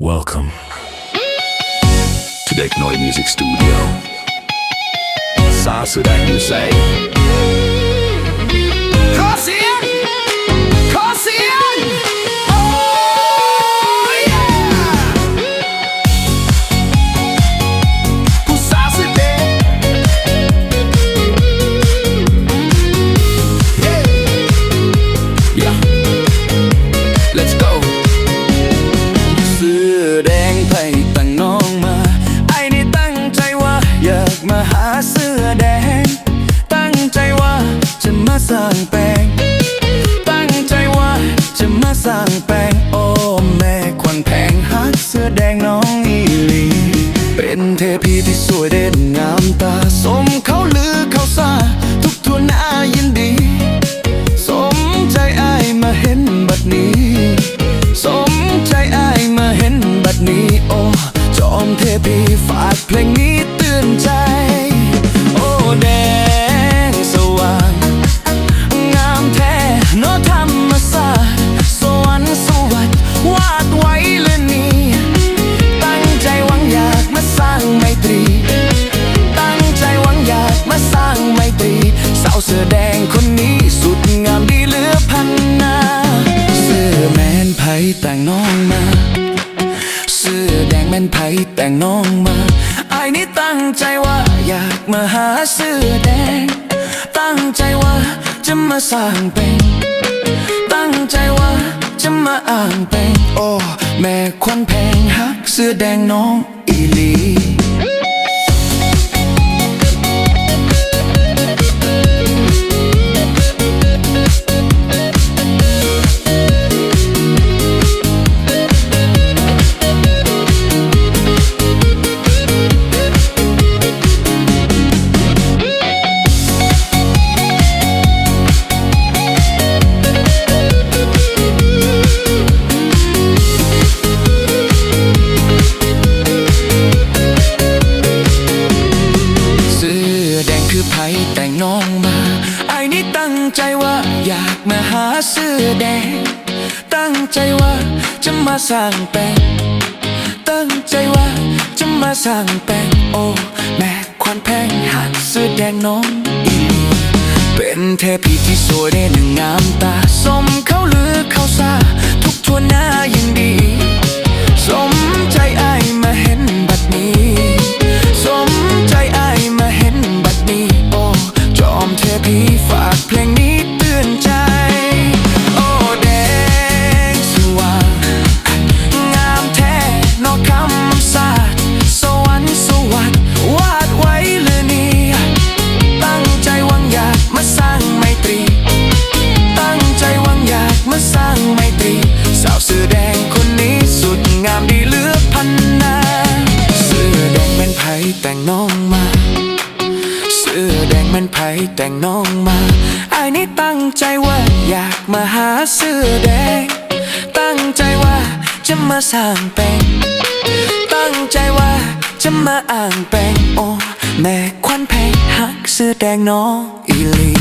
Welcome to Deck Noy Music Studio สาสุด เสื้อแดง ตั้งใจว่าจะมาสร้างแปลง ตั้งใจว่าจะมาสร้างแปลง โอ้แม่ควันแพงฮักเสื้อแดงน้องอีลี เป็นเทพี แต่งน้องมา เสื้อแดงแม่นไผ่แต่งน้องมาไอ้นี่ตั้งใจว่าอยากมาหาเสื้อแดง ตั้งใจว่าจะมาสร้างเป็นตั้งใจว่าจะมาอ่างเป็นโอ้แม่ควันแพงฮักเสื้อแดงน้องอีลี ไอ้นี่ตั้งใจว่า อยากมาหาเสื้อแดง ตั้งใจว่าจะมาสร้างแปลงตั้งใจว่าจะมาสร้างแปลงโอ้แม่ควันแพงหักเสื้อแดงน้องอีเป็นเทพีที่สวยได้หนึ่งงามตา สมเขาลือเขาซาทุกทัวหน้ายังดี สมใจอา น้องมา เสื้อแดงมันไผ่แต่งน้องมาไอ้นี่ตั้งใจว่าอยากมาหาเสื้อแดง ตั้งใจว่าจะมาสร้างแปลงตั้งใจว่าจะมาอ่างแปลงโอ้แม่ควันแพงหักเสื้อแดงน้องอีลี